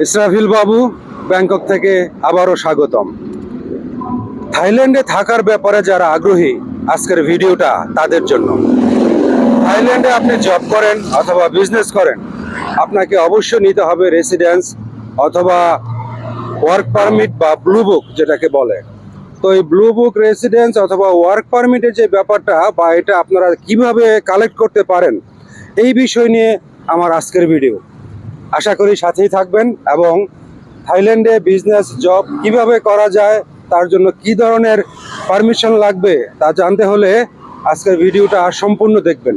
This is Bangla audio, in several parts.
ইসরাফিল বাবু, ব্যাংকক থেকে আবারও স্বাগতম। থাইল্যান্ডে থাকার ব্যাপারে যারা আগ্রহী, আজকের ভিডিওটা তাদের জন্য। থাইল্যান্ডে আপনি জব করেন অথবা বিজনেস করেন, আপনাকে অবশ্যই নিতে হবে রেসিডেন্স অথবা ওয়ার্ক পারমিট বা ব্লু বুক যেটাকে বলে। তো এই ব্লু বুক রেসিডেন্স অথবা ওয়ার্ক পারমিটের যে ব্যাপারটা বা এটা আপনারা কীভাবে কালেক্ট করতে পারেন, এই বিষয় নিয়ে আমার আজকের ভিডিও আশা করি সাথেই থাকবেন এবং থাইল্যান্ডে বিজনেস জব কীভাবে করা যায়, তার জন্য কি ধরনের পারমিশন লাগবে, তা জানতে হলে আজকের ভিডিওটা সম্পূর্ণ দেখবেন।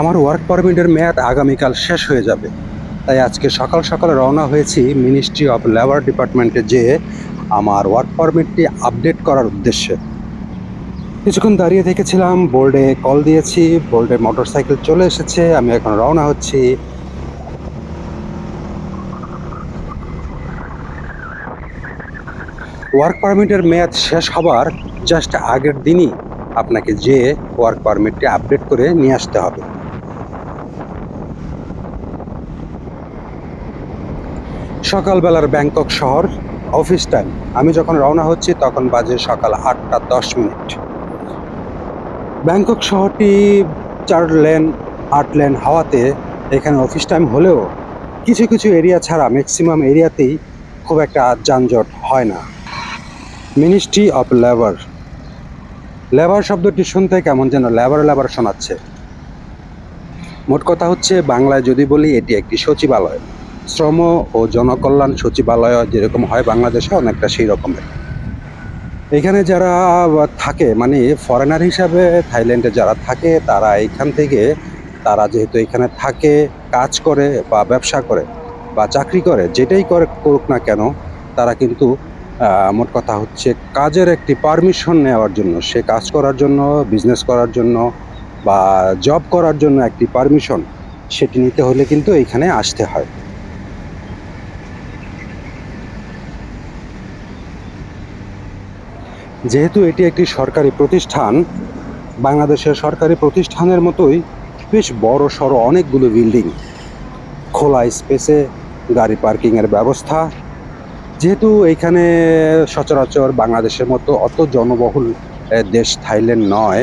আমার ওয়ার্ক পারমিটের মেয়াদ আগামীকাল শেষ হয়ে যাবে, তাই আজকে সকাল সকাল রওনা হয়েছি মিনিস্ট্রি অফ লেবার ডিপার্টমেন্টে যেয়ে আমার ওয়ার্ক পারমিটটি আপডেট করার উদ্দেশ্যে। কিছুক্ষণ দাঁড়িয়ে থেকেছিলাম বোর্ডে কল দিয়েছি বোর্ডে মোটরসাইকেল চলে এসেছে, আমি এখন রওনা হচ্ছি। ওয়ার্ক পারমিটের মেয়াদ শেষ হবার জাস্ট আগের দিনই আপনাকে যে ওয়ার্ক পারমিটটি আপডেট করে নিয়ে আসতে হবে। সকালবেলার ব্যাংকক শহর, অফিস টাইম আমি যখন রওনা হচ্ছি, তখন বাজে সকাল আটটা দশ মিনিট। ব্যাংকক শহরটি চার লেন, আট লেন হাওয়াতে এখানে অফিস টাইম হলেও কিছু কিছু এরিয়া ছাড়া ম্যাক্সিমাম এরিয়াতেই খুব একটা যানজট হয় না। মিনিস্ট্রি অফ লেবার লেবার শব্দটি শুনতে কেমন যেন লেবার লেবার শোনাচ্ছে। মোট কথা হচ্ছে, বাংলায় যদি বলি, এটি একটি সচিবালয়। শ্রম ও জনকল্যাণ সচিবালয় যেরকম হয় বাংলাদেশে, অনেকটা সেই রকমের এখানে যারা থাকে মানে ফরেনার হিসাবে থাইল্যান্ডে যারা থাকে, তারা এখান থেকে, তারা যেহেতু এখানে থাকে, কাজ করে বা ব্যবসা করে বা চাকরি করে, যেটাই করে, করুক না কেন, তারা কিন্তু মোট কথা হচ্ছে কাজের একটি পারমিশন নেওয়ার জন্য, সে কাজ করার জন্য বিজনেস করার জন্য বা জব করার জন্য একটি পারমিশন সেটি নিতে হলে কিন্তু এখানে আসতে হয়। যেহেতু এটি একটি সরকারি প্রতিষ্ঠান, বাংলাদেশের সরকারি প্রতিষ্ঠানের মতোই বেশ বড় সড়ো অনেকগুলো বিল্ডিং, খোলা স্পেসে গাড়ি পার্কিংয়ের ব্যবস্থা। যেহেতু এইখানে সচরাচর বাংলাদেশের মতো অত জনবহুল দেশ থাইল্যান্ড নয়,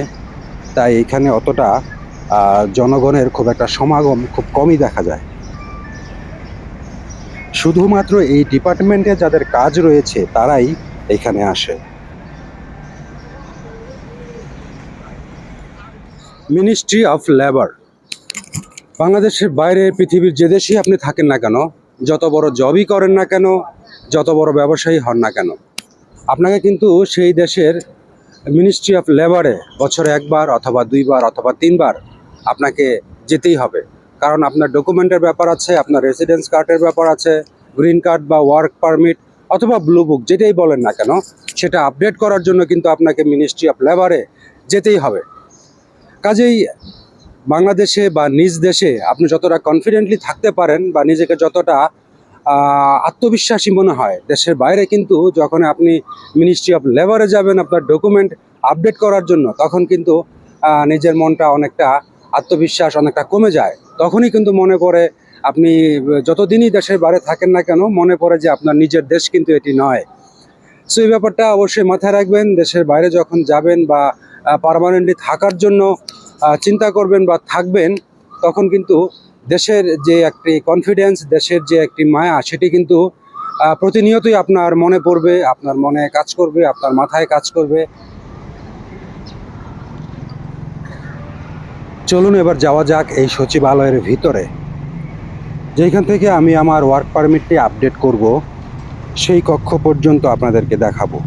তাই এখানে অতটা জনগণের খুব একটা সমাগম খুব কমই দেখা যায়। শুধুমাত্র এই ডিপার্টমেন্টে যাদের কাজ রয়েছে, তারাই এখানে আসে। মিনিস্ট্রি অফ লেবার বাংলাদেশের বাইরে পৃথিবীর যে দেশেই আপনি থাকেন না কেন, যত বড় জবই করেন না কেন, যত বড় ব্যবসায়ী হন না কেন, আপনাকে কিন্তু সেই দেশের মিনিস্ট্রি অফ লেবারে বছরে একবার অথবা দুইবার অথবা তিনবার আপনাকে যেতেই হবে। কারণ আপনার ডকুমেন্টের ব্যাপার আছে, আপনার রেসিডেন্স কার্ডের ব্যাপার আছে গ্রিন কার্ড বা ওয়ার্ক পারমিট অথবা ব্লু বুক যেটাই বলেন না কেন, সেটা আপডেট করার জন্য কিন্তু আপনাকে মিনিস্ট্রি অফ লেবারে যেতেই হবে। কাজেই বাংলাদেশে বা নিজ দেশে আপনি যতটা কনফিডেন্টলি থাকতে পারেন বা নিজেকে যতটা আত্মবিশ্বাসী মনে হয়, দেশের বাইরে কিন্তু যখন আপনি মিনিস্ট্রি অফ লেবারে যাবেন আপনার ডকুমেন্ট আপডেট করার জন্য, তখন কিন্তু নিজের মনটা অনেকটা আত্মবিশ্বাস অনেকটা কমে যায়। তখনই কিন্তু মনে পড়ে আপনি যতদিনই দেশের বাইরে থাকেন না কেন, মনে পড়ে যে আপনার নিজের দেশ কিন্তু এটি নয়। সো এই ব্যাপারটা অবশ্যই মাথায় রাখবেন, দেশের বাইরে যখন যাবেন বা পারমানেন্টলি থাকার জন্য চিন্তা করবেন বা থাকবেন, তখন কিন্তু দেশের যে একটি কনফিডেন্স দেশের যে একটি মায়া, সেটি কিন্তু প্রতিনিয়তই আপনার মনে পড়বে, আপনার মনে কাজ করবে, আপনার মাথায় কাজ করবে। চলুন এবার যাওয়া যাক এই সচিবালয়ের ভিতরে যেখান থেকে আমি আমার ওয়ার্ক পারমিটটি আপডেট করব, সেই কক্ষ পর্যন্ত আপনাদেরকে দেখাবো।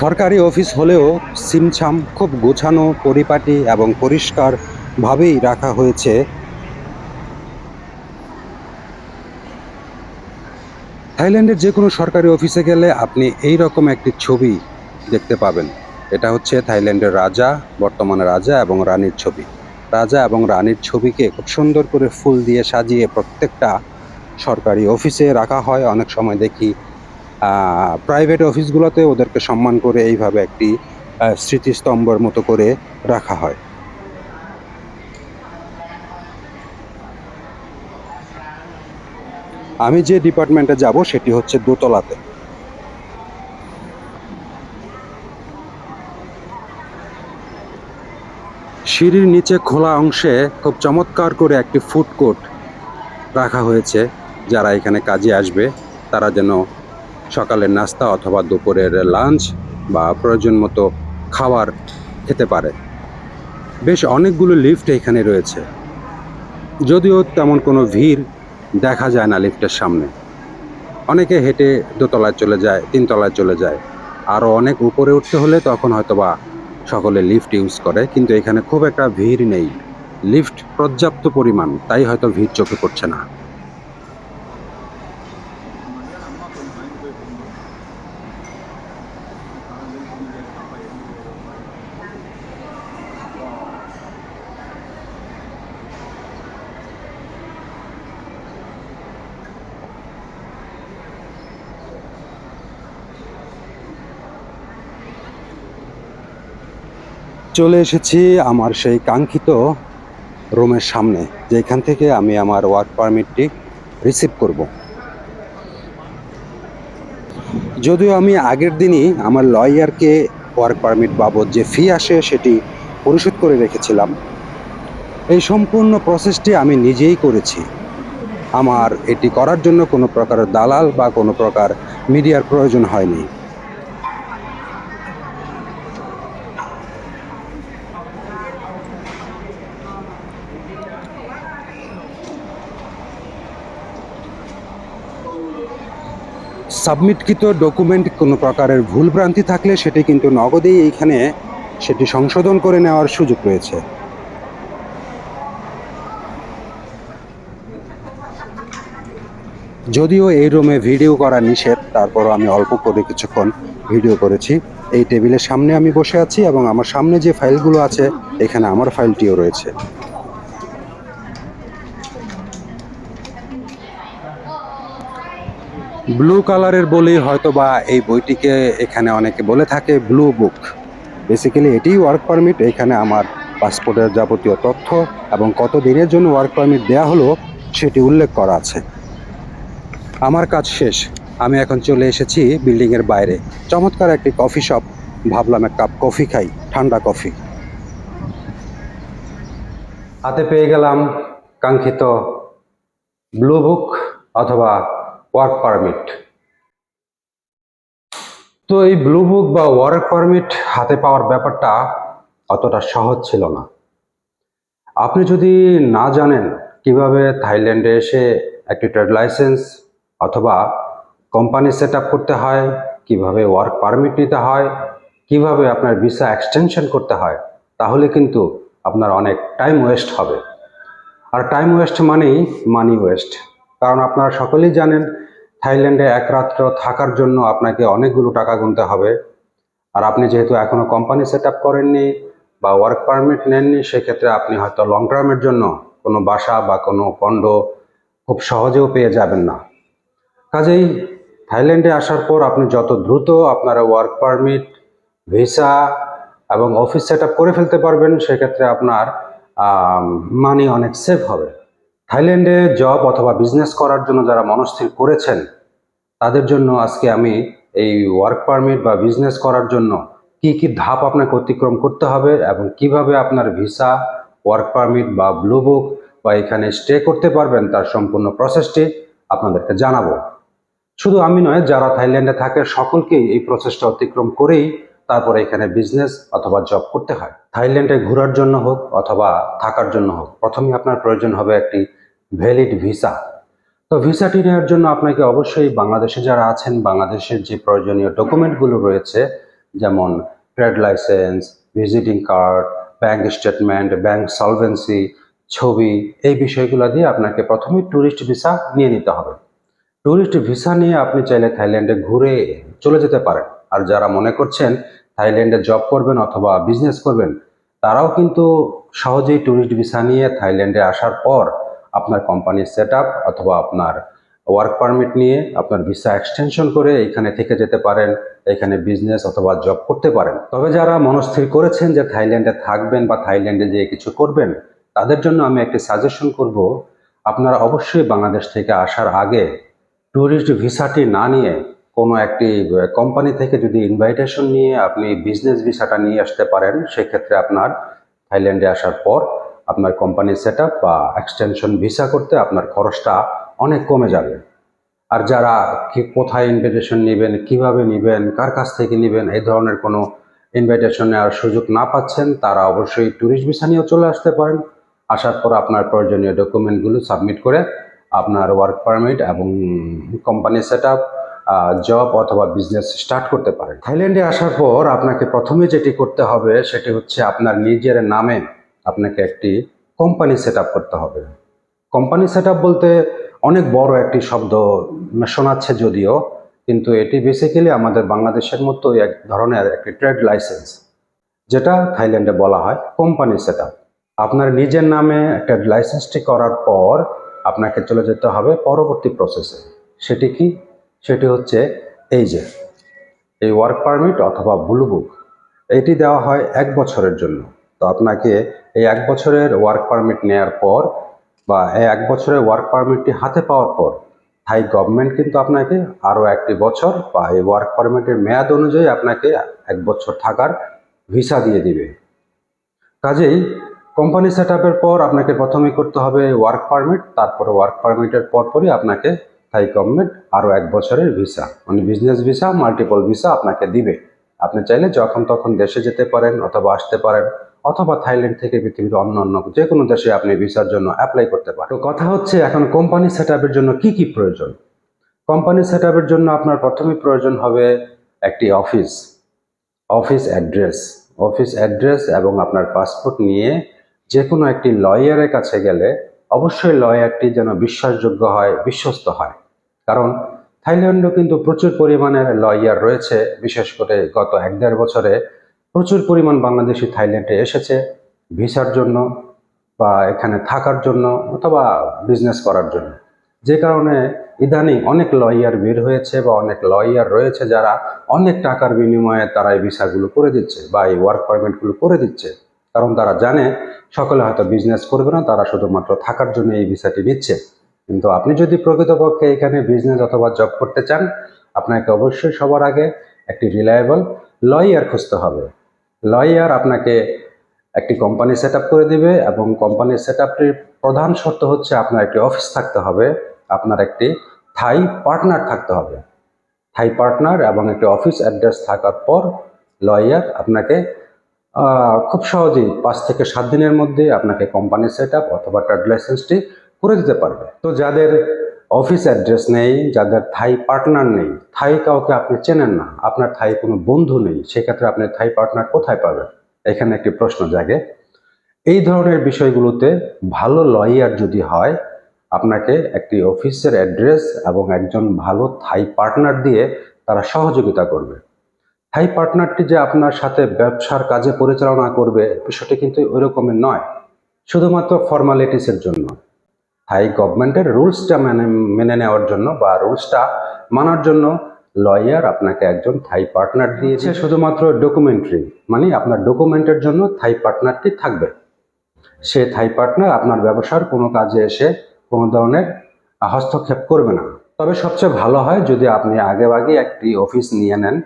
সরকারি অফিস হলেও সিমছাম খুব গোছানো, পরিপাটি এবং পরিষ্কারভাবেই রাখা হয়েছে। থাইল্যান্ডের যে কোনো সরকারি অফিসে গেলে আপনি এই রকম একটি ছবি দেখতে পাবেন। এটা হচ্ছে থাইল্যান্ডের রাজা, বর্তমানে রাজা এবং রানীর ছবি। রাজা এবং রানীর ছবিকে খুব সুন্দর করে ফুল দিয়ে সাজিয়ে প্রত্যেকটা সরকারি অফিসে রাখা হয়। অনেক সময় দেখি প্রাইভেট অফিসগুলোতে ওদেরকে সম্মান করে এইভাবে একটি স্মৃতিস্তম্ভের মতো করে রাখা হয়। আমি যে ডিপার্টমেন্টে যাব সেটি হচ্ছে দোতলাতে। সিঁড়ির নিচে খোলা অংশে খুব চমৎকার করে একটি ফুড কোর্ট রাখা হয়েছে। যারা এখানে কাজে আসবে, তারা যেন সকালের নাস্তা অথবা দুপুরের লাঞ্চ বা প্রয়োজন মতো খাবার খেতে পারে। বেশ অনেকগুলো লিফট এখানে রয়েছে। যদিও তেমন কোনো ভিড় দেখা যায় না লিফটের সামনে। অনেকে হেঁটে দোতলায় চলে যায়, তিনতলায় চলে যায়। আরও অনেক উপরে উঠতে হলে তখন হয়তোবা সকলে লিফট ইউজ করে, কিন্তু এখানে খুব একটা ভিড় নেই। লিফট পর্যাপ্ত পরিমাণ, তাই হয়তো ভিড় চোখে পড়ছে না। চলে এসেছি আমার সেই কাঙ্ক্ষিত রুমের সামনে, যেখান থেকে আমি আমার ওয়ার্ক পারমিটটি রিসিভ করব। যদিও আমি আগের দিনই আমার লয়ারকে ওয়ার্ক পারমিট বাবদ যে ফি আসে সেটি পরিশোধ করে রেখেছিলাম। এই সম্পূর্ণ প্রসেসটি আমি নিজেই করেছি। আমার এটি করার জন্য কোনো প্রকার দালাল বা কোনো প্রকার মিডিয়ার প্রয়োজন হয়নি। সাবমিটকৃত ডকুমেন্ট কোনো প্রকারের ভুলভ্রান্তি থাকলে সেটি কিন্তু নগদেই এইখানে সেটি সংশোধন করে নেওয়ার সুযোগ রয়েছে। যদিও এই রুমে ভিডিও করা নিষেধ, তারপরও আমি অল্প করে কিছুক্ষণ ভিডিও করেছি। এই টেবিলের সামনে আমি বসে আছি এবং আমার সামনে যে ফাইলগুলো আছে, এখানে আমার ফাইলটিও রয়েছে। ব্লু কালারের বলেই হয়তো বা এই বইটিকে এখানে অনেকে বলে থাকে ব্লু বুক। বেসিক্যালি এটিই ওয়ার্ক পারমিট এখানে আমার পাসপোর্টের যাবতীয় তথ্য এবং কত দিনের জন্য ওয়ার্ক পারমিট দেওয়া হলো সেটি উল্লেখ করা আছে। আমার কাজ শেষ। আমি এখন চলে এসেছি বিল্ডিংয়ের বাইরে। চমৎকার একটি কফি শপ ভাবলাম এক কাপ কফি খাই, ঠান্ডা কফি হাতে পেয়ে গেলাম কাঙ্ক্ষিত ব্লু বুক অথবা ওয়ার্ক পারমিট তো এই ব্লু বুক বা ওয়ার্ক পারমিট হাতে পাওয়ার ব্যাপারটা অতটা সহজ ছিল না। আপনি যদি না জানেন কীভাবে থাইল্যান্ডে এসে একটি ট্রেড লাইসেন্স অথবা কোম্পানি সেট করতে হয়, কীভাবে ওয়ার্ক পারমিট নিতে হয়, কীভাবে আপনার ভিসা এক্সটেনশন করতে হয়, তাহলে কিন্তু আপনার অনেক টাইম ওয়েস্ট হবে। আর টাইম ওয়েস্ট মানেই মানি ওয়েস্ট কারণ আপনারা সকলেই জানেন থাইল্যান্ডে এক রাত্র থাকার জন্য আপনাকে অনেকগুলো টাকা গুনতে হবে। আর আপনি যেহেতু এখনও কোম্পানি সেট আপ করেননি বা ওয়ার্ক পারমিট নেননি, সেক্ষেত্রে আপনি হয়তো লং টার্মের জন্য কোনো বাসা বা কোনো কন্ড খুব সহজেও পেয়ে যাবেন না। কাজেই থাইল্যান্ডে আসার পর আপনি যত দ্রুত আপনার ওয়ার্ক পারমিট, ভিসা এবং অফিস সেট করে ফেলতে পারবেন, সেক্ষেত্রে আপনার মানি অনেক সেভ হবে। থাইল্যান্ডে জব অথবা বিজনেস করার জন্য যারা মনস্থির করেছেন তাদের জন্য আজকে আমি এই ওয়ার্ক পারমিট বা বিজনেস করার জন্য কি কি ধাপ আপনাকে অতিক্রম করতে হবে এবং কীভাবে আপনার ভিসা ওয়ার্ক পারমিট বা ব্লু বুক বা এখানে স্টে করতে পারবেন তার সম্পূর্ণ প্রসেসটি আপনাদেরকে জানাব। শুধু আমি নয়, যারা থাইল্যান্ডে থাকে, সকলকেই এই প্রসেসটা অতিক্রম করেই তারপরে এখানে বিজনেস অথবা জব করতে হয়। থাইল্যান্ডে ঘোরার জন্য হোক অথবা থাকার জন্য হোক প্রথমে আপনার প্রয়োজন হবে একটি ভ্যালিড ভিসা তো ভিসাটি নেওয়ার জন্য আপনাকে অবশ্যই বাংলাদেশে যারা আছেন, বাংলাদেশের যে প্রয়োজনীয় ডকুমেন্টগুলো রয়েছে, যেমন trade licence, visiting card, bank statement, bank solvency, ছবি, এই বিষয়গুলো দিয়ে আপনাকে প্রথমে ট্যুরিস্ট ভিসা নিয়ে নিতে হবে। ট্যুরিস্ট ভিসা নিয়ে আপনি চাইলে থাইল্যান্ডে ঘুরে চলে যেতে পারেন। আর যারা মনে করছেন থাইল্যান্ডে জব করবেন অথবা বিজনেস করবেন, তারাও কিন্তু সহজেই ট্যুরিস্ট ভিসা নিয়ে থাইল্যান্ডে আসার পর আপনার কোম্পানির সেট অথবা আপনার ওয়ার্ক পারমিট নিয়ে আপনার ভিসা এক্সটেনশন করে এখানে থেকে যেতে পারেন, এখানে বিজনেস অথবা জব করতে পারেন। তবে যারা মনস্থির করেছেন যে থাইল্যান্ডে থাকবেন বা থাইল্যান্ডে যেয়ে কিছু করবেন, তাদের জন্য আমি একটি সাজেশন করব, আপনারা অবশ্যই বাংলাদেশ থেকে আসার আগে ট্যুরিস্ট ভিসাটি না নিয়ে কোনো একটি কোম্পানি থেকে যদি ইনভাইটেশন নিয়ে আপনি বিজনেস ভিসাটা নিয়ে আসতে পারেন, সেক্ষেত্রে আপনার থাইল্যান্ডে আসার পর আপনার কোম্পানির সেট বা এক্সটেনশন ভিসা করতে আপনার খরচটা অনেক কমে যাবে। আর যারা কি, কোথায় ইনভিটেশন নেবেন, কীভাবে নেবেন, কার কাছ থেকে নেবেন, এই ধরনের কোনো ইনভাইটেশন নেওয়ার সুযোগ না পাচ্ছেন, তারা অবশ্যই ট্যুরিস্ট ভিসা নিয়েও চলে আসতে পারেন। আসার পর আপনার প্রয়োজনীয় ডকুমেন্টগুলো সাবমিট করে আপনার ওয়ার্ক পারমিট এবং কোম্পানি সেট জব অথবা বিজনেস স্টার্ট করতে পারেন। থাইল্যান্ডে আসার পর আপনাকে প্রথমে যেটি করতে হবে, সেটি হচ্ছে আপনার নিজের নামে আপনাকে একটি কোম্পানি সেট করতে হবে। কোম্পানি সেট বলতে অনেক বড় একটি শব্দ শোনাচ্ছে যদিও, কিন্তু এটি বেসিক্যালি আমাদের বাংলাদেশের মতো এক ধরনের একটি ট্রেড লাইসেন্স যেটা থাইল্যান্ডে বলা হয় কোম্পানি সেট আপনার নিজের নামে একটা লাইসেন্সটি করার পর আপনাকে চলে যেতে হবে পরবর্তী প্রসেসে সেটি কি? সেটি হচ্ছে এই যে, এই ওয়ার্ক পারমিট অথবা ব্লু বুক এটি দেওয়া হয় এক বছরের জন্য। তো আপনাকে এই এক বছরের ওয়ার্ক পারমিট নেয়ার পর বা এই এক বছরের ওয়ার্ক পারমিটটি হাতে পাওয়ার পর থাই গভর্নমেন্ট কিন্তু আপনাকে আরও একটি বছর বা এই ওয়ার্ক পারমিটের মেয়াদ অনুযায়ী আপনাকে এক বছর থাকার ভিসা দিয়ে দিবে। কাজেই কোম্পানি সেট পর আপনাকে প্রথমেই করতে হবে ওয়ার্ক পারমিট তারপরে ওয়ার্ক পারমিটের পরপরই আপনাকে থাই গভর্নমেন্ট আরও এক বছরের ভিসা মানে বিজনেস ভিসা মাল্টিপল ভিসা আপনাকে দিবে। আপনি চাইলে যখন তখন দেশে যেতে পারেন অথবা আসতে পারেন। অথবা থাইল্যান্ড থেকে পৃথিবীর অন্য অন্য যে কোনো দেশে আপনি ভিসার জন্য অ্যাপ্লাই করতে পারেন। তো কথা হচ্ছে, এখন কোম্পানি সেট জন্য কি কি প্রয়োজন? কোম্পানি সেট জন্য আপনার প্রথমেই প্রয়োজন হবে একটি office office address office address এবং আপনার পাসপোর্ট নিয়ে যে কোনো একটি লয়ারের কাছে গেলে অবশ্যই লয়ারটি যেন বিশ্বাসযোগ্য হয়, বিশ্বস্ত হয়। কারণ থাইল্যান্ডও কিন্তু প্রচুর পরিমাণের লয়ার রয়েছে, বিশেষ করে গত এক দেড় বছরে প্রচুর পরিমাণ বাংলাদেশি থাইল্যান্ডে এসেছে ভিসার জন্য বা এখানে থাকার জন্য অথবা বিজনেস করার জন্য। যে কারণে ইদানিং অনেক লয়ার বের হয়েছে বা অনেক লয়ার রয়েছে যারা অনেক টাকার বিনিময়ে তারা এই ভিসাগুলো করে দিচ্ছে বা এই ওয়ার্ক পারমিটগুলো করে দিচ্ছে। কারণ তারা জানে সকলে হয়তো বিজনেস করবে না, তারা শুধুমাত্র থাকার জন্য এই ভিসাটি নিচ্ছে। কিন্তু আপনি যদি প্রকৃতপক্ষে এখানে বিজনেস অথবা জব করতে চান, আপনাকে অবশ্যই সবার আগে একটি রিলায়েবল লয়ার খুঁজতে হবে। লয়ার আপনাকে একটি কোম্পানি সেট করে দিবে এবং কোম্পানির সেট প্রধান শর্ত হচ্ছে আপনার একটি অফিস থাকতে হবে, আপনার একটি থাই পার্টনার থাকতে হবে। থাই পার্টনার এবং একটি অফিস অ্যাড্রেস থাকার পর লয়ার আপনাকে খুব সহজেই পাঁচ থেকে সাত দিনের মধ্যে আপনাকে কোম্পানি সেট অথবা ট্রেড লাইসেন্সটি করে দিতে পারবে। তো যাদের অফিস অ্যাড্রেস নেই, যাদের থাই পার্টনার নেই, থাই কাউকে আপনি চেনেন না, আপনার থাই কোনো বন্ধু নেই, সেক্ষেত্রে আপনি থাই পার্টনার কোথায় পাবেন? এখানে একটি প্রশ্ন জাগে। এই ধরনের বিষয়গুলোতে ভালো লয়ার যদি হয়, আপনাকে একটি অফিসের অ্যাড্রেস এবং একজন ভালো থাই পার্টনার দিয়ে তারা সহযোগিতা করবে। থাই পার্টনারটি যে আপনার সাথে ব্যবসার কাজে পরিচালনা করবে, বিষয়টি কিন্তু ওই রকমের নয়। শুধুমাত্র ফর্মালিটিসের জন্য। থাই গভর্নমেন্টের রুলসটা মেনে মেনে নেওয়ার জন্য বা রুলসটা মানার জন্য লয়ার আপনাকে একজন থাই পার্টনার দিয়েছে শুধুমাত্র ডকুমেন্টারি মানে আপনার ডকুমেন্টের জন্য থাই পার্টনারটি থাকবে। সে থাই পার্টনার আপনার ব্যবসার কোনো কাজে এসে কোনো ধরনের হস্তক্ষেপ করবে না। তবে সবচেয়ে ভালো হয় যদি আপনি আগে আগে একটি অফিস নিয়ে নেন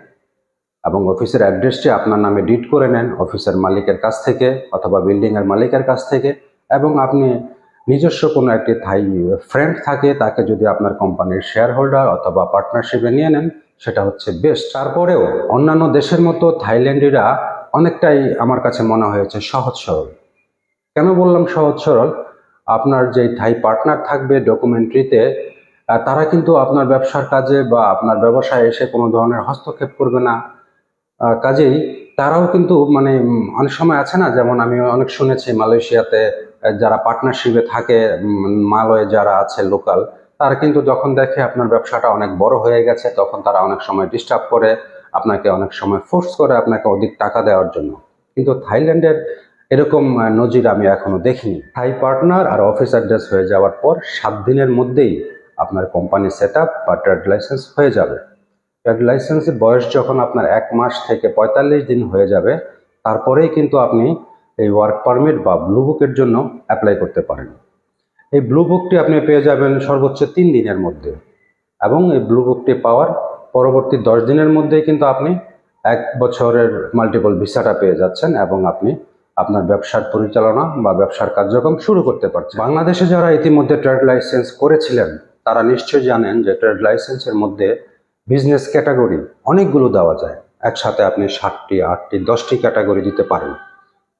এবং অফিসের অ্যাড্রেসটি আপনার নামে ডিট করে নেন অফিসের মালিকের কাছ থেকে অথবা বিল্ডিংয়ের মালিকের কাছ থেকে এবং আপনি নিজস্ব কোনো একটি থাই ফ্রেন্ড থাকে, তাকে যদি আপনার কোম্পানির শেয়ার হোল্ডার অথবা পার্টনারশিপে নিয়ে নেন, সেটা হচ্ছে বেস্ট তারপরেও অন্যান্য দেশের মতো থাইল্যান্ডিরা অনেকটাই আমার কাছে মনে হয়েছে সহজ সরল। কেন বললাম সহজ সরল? আপনার যে থাই পার্টনার থাকবে ডকুমেন্টারিতে তারা কিন্তু আপনার ব্যবসার কাজে বা আপনার ব্যবসায় এসে কোনো ধরনের হস্তক্ষেপ করবে না। কাজেই তারাও কিন্তু মানে অনেক সময় আছে না, যেমন আমি অনেক শুনেছি মালয়েশিয়াতে যারা পার্টনারশিপে থাকে মালয়ে যারা আছে লোকাল তারা কিন্তু যখন দেখে আপনার ব্যবসাটা অনেক বড় হয়ে গেছে, তখন তারা অনেক সময় ডিস্টার্ব করে, আপনাকে অনেক সময় ফোর্স করে আপনাকে অধিক টাকা দেওয়ার জন্য। কিন্তু থাইল্যান্ডের এরকম নজির আমি এখনও দেখিনি। থাই পার্টনার আর অফিস অ্যাড্রেস হয়ে যাওয়ার পর সাত দিনের মধ্যেই আপনার কোম্পানি সেট আপ বা ট্রেড লাইসেন্স হয়ে যাবে। ট্রেড লাইসেন্সের বয়স যখন আপনার এক মাস থেকে পঁয়তাল্লিশ দিন হয়ে যাবে, তারপরেই কিন্তু আপনি এই ওয়ার্ক পারমিট বা ব্লু বুকের জন্য অ্যাপ্লাই করতে পারেন। এই ব্লু বুকটি আপনি পেয়ে যাবেন সর্বোচ্চ তিন দিনের মধ্যে এবং এই ব্লু বুকটি পাওয়ার পরবর্তী দশ দিনের মধ্যেই কিন্তু আপনি এক বছরের মাল্টিপল ভিসাটা পেয়ে যাচ্ছেন এবং আপনি আপনার ব্যবসার পরিচালনা বা ব্যবসার কার্যক্রম শুরু করতে পারছেন। বাংলাদেশে যারা ইতিমধ্যে ট্রেড লাইসেন্স করেছিলেন, তারা নিশ্চয়ই জানেন যে ট্রেড লাইসেন্সের মধ্যে বিজনেস ক্যাটাগরি অনেকগুলো দেওয়া যায়। একসাথে আপনি ষাটটি আটটি, দশটি ক্যাটাগরি দিতে পারেন।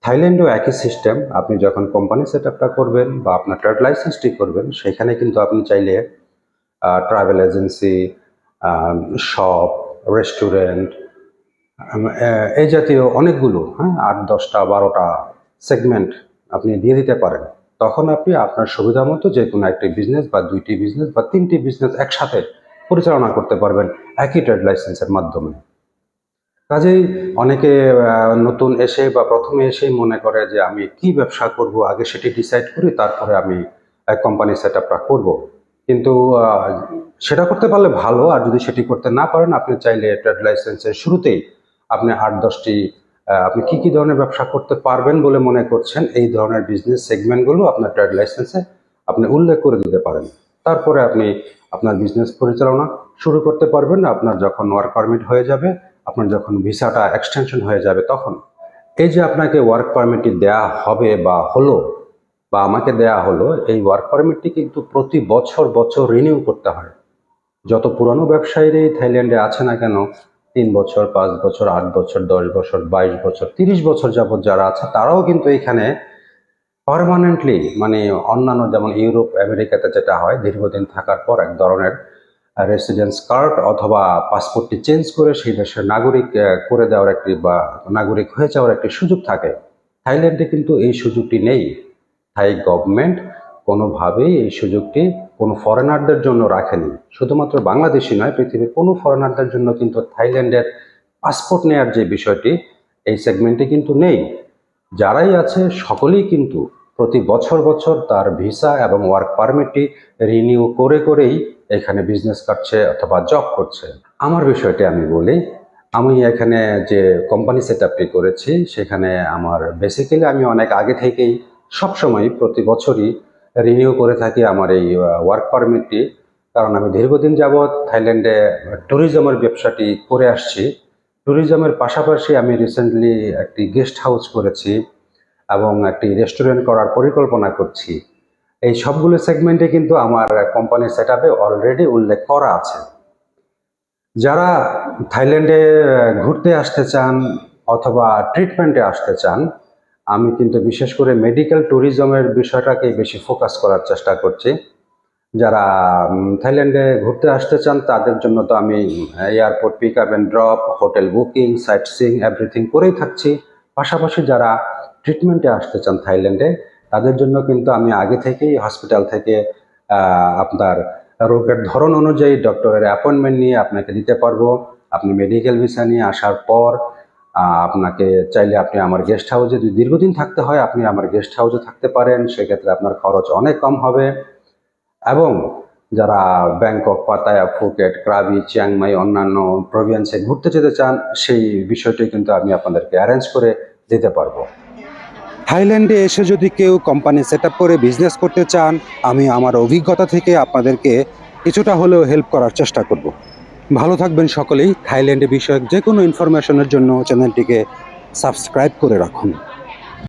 থাইল্যান্ডেও একই সিস্টেম। আপনি যখন কোম্পানি সেট আপটা করবেন বা আপনার ট্রেড লাইসেন্সটি করবেন, সেখানে কিন্তু আপনি চাইলে ট্রাভেল এজেন্সি শপ রেস্টুরেন্ট এই জাতীয় অনেকগুলো হ্যাঁ আট, দশটা, বারোটা সেগমেন্ট আপনি দিয়ে দিতে পারেন। তখন আপনি আপনার সুবিধা মতো যে কোনো একটি বিজনেস বা দুইটি বিজনেস বা তিনটি বিজনেস একসাথে পরিচালনা করতে পারবেন একই ট্রেড লাইসেন্সের মাধ্যমে। কাজেই অনেকে নতুন এসে বা প্রথমে এসেই মনে করে যে আমি কি ব্যবসা করব, আগে সেটি ডিসাইড করি তারপরে আমি কোম্পানি সেট আপটা করব। কিন্তু সেটা করতে পারলে ভালো, আর যদি সেটি করতে না পারেন, আপনি চাইলে ট্রেড লাইসেন্সের শুরুতেই আপনি আট, দশটি আপনি কি কি ধরনের ব্যবসা করতে পারবেন বলে মনে করছেন, এই ধরনের বিজনেস সেগমেন্টগুলো আপনার ট্রেড লাইসেন্সে আপনি উল্লেখ করে দিতে পারেন। তারপরে আপনি আপনার বিজনেস পরিচালনা শুরু করতে পারবেন, আপনার যখন ওয়ার্ক পারমিট হয়ে যাবে আপনার যখন ভিসাটা এক্সটেনশন হয়ে যাবে তখন এই যে আপনাকে ওয়ার্ক পারমিটটি দেয়া হবে বা হলো বা আমাকে দেয়া হলো, এই ওয়ার্ক পারমিটটি কিন্তু প্রতি বছর বছর রিনিউ করতে হয়। যত পুরানো ব্যবসায়ীরাই থাইল্যান্ডে আছে না কেন, তিন বছর, পাঁচ বছর, আট বছর, দশ বছর, বাইশ বছর, তিরিশ বছর যাবৎ যারা আছে, তারাও কিন্তু এখানে পারমানেন্টলি মানে অন্যান্য যেমন ইউরোপ, আমেরিকাতে যেটা হয়, দীর্ঘদিন থাকার পর এক ধরনের রেসিডেন্স কার্ড অথবা পাসপোর্টটি চেঞ্জ করে সেই দেশের নাগরিক করে দেওয়ার একটি বা নাগরিক হয়ে যাওয়ার একটি সুযোগ থাকে। থাইল্যান্ডে কিন্তু এই সুযোগটি নেই। থাই গভর্নমেন্ট কোনোভাবেই এই সুযোগটি কোনো ফরেনারদের জন্য রাখেনি। শুধুমাত্র বাংলাদেশি নয়, পৃথিবীর কোনো ফরেনারদের জন্য কিন্তু থাইল্যান্ডের পাসপোর্ট নেওয়ার যে বিষয়টি, এই সেগমেন্টে কিন্তু নেই। যারাই আছে, সকলেই কিন্তু প্রতি বছর বছর তার ভিসা এবং ওয়ার্ক পারমিটটি রিনিউ করে করেই এখানে বিজনেস করছে অথবা জব করছে। আমার বিষয়টি আমি বলি, আমি এখানে যে কোম্পানি সেট আপটি করেছি, সেখানে আমার বেসিক্যালি আমি অনেক আগে থেকেই সবসময় প্রতি বছরই রিনিউ করে থাকি আমার এই ওয়ার্ক পারমিটটি কারণ আমি দীর্ঘদিন যাবৎ থাইল্যান্ডে ট্যুরিজমের ব্যবসাটি করে আসছি। ট্যুরিজমের পাশাপাশি আমি রিসেন্টলি একটি গেস্ট হাউস করেছি। এবং একটি রেস্টুরেন্ট করার পরিকল্পনা করছি। এই সবগুলো সেগমেন্টে কিন্তু আমার কোম্পানির সেট অলরেডি উল্লেখ করা আছে। যারা থাইল্যান্ডে ঘুরতে আসতে চান অথবা ট্রিটমেন্টে আসতে চান, আমি কিন্তু বিশেষ করে মেডিকেল ট্যুরিজমের বিষয়টাকে বেশি ফোকাস করার চেষ্টা করছি। যারা থাইল্যান্ডে ঘুরতে আসতে চান, তাদের জন্য তো আমি airport pick up and drop hotel booking sightseeing everything করেই থাকছি। পাশাপাশি যারা ট্রিটমেন্টে আসতে চান থাইল্যান্ডে, তাদের জন্য কিন্তু আমি আগে থেকেই হসপিটাল থেকে আপনার রোগের ধরন অনুযায়ী ডক্টরের অ্যাপয়েন্টমেন্ট নিয়ে আপনাকে দিতে পারব। আপনি মেডিকেল ভিসা নিয়ে আসার পর আপনাকে চাইলে আপনি আমার গেস্ট হাউসে যদি দীর্ঘদিন থাকতে হয়, আপনি আমার গেস্ট হাউসে থাকতে পারেন। সেক্ষেত্রে আপনার খরচ অনেক কম হবে। এবং যারা Bangkok, Pattaya Phuket Krabi Chiang Mai অন্যান্য প্রভিন্সে ঘুরতে যেতে চান, সেই বিষয়টি কিন্তু আমি আপনাদেরকে অ্যারেঞ্জ করে দিতে পারব। থাইল্যান্ডে এসে যদি কেউ কোম্পানি সেট করে বিজনেস করতে চান, আমি আমার অভিজ্ঞতা থেকে আপনাদেরকে কিছুটা হলেও হেল্প করার চেষ্টা করব। ভালো থাকবেন সকলেই। থাইল্যান্ডে বিষয়ক যে কোনো ইনফরমেশনের জন্য চ্যানেলটিকে সাবস্ক্রাইব করে রাখুন।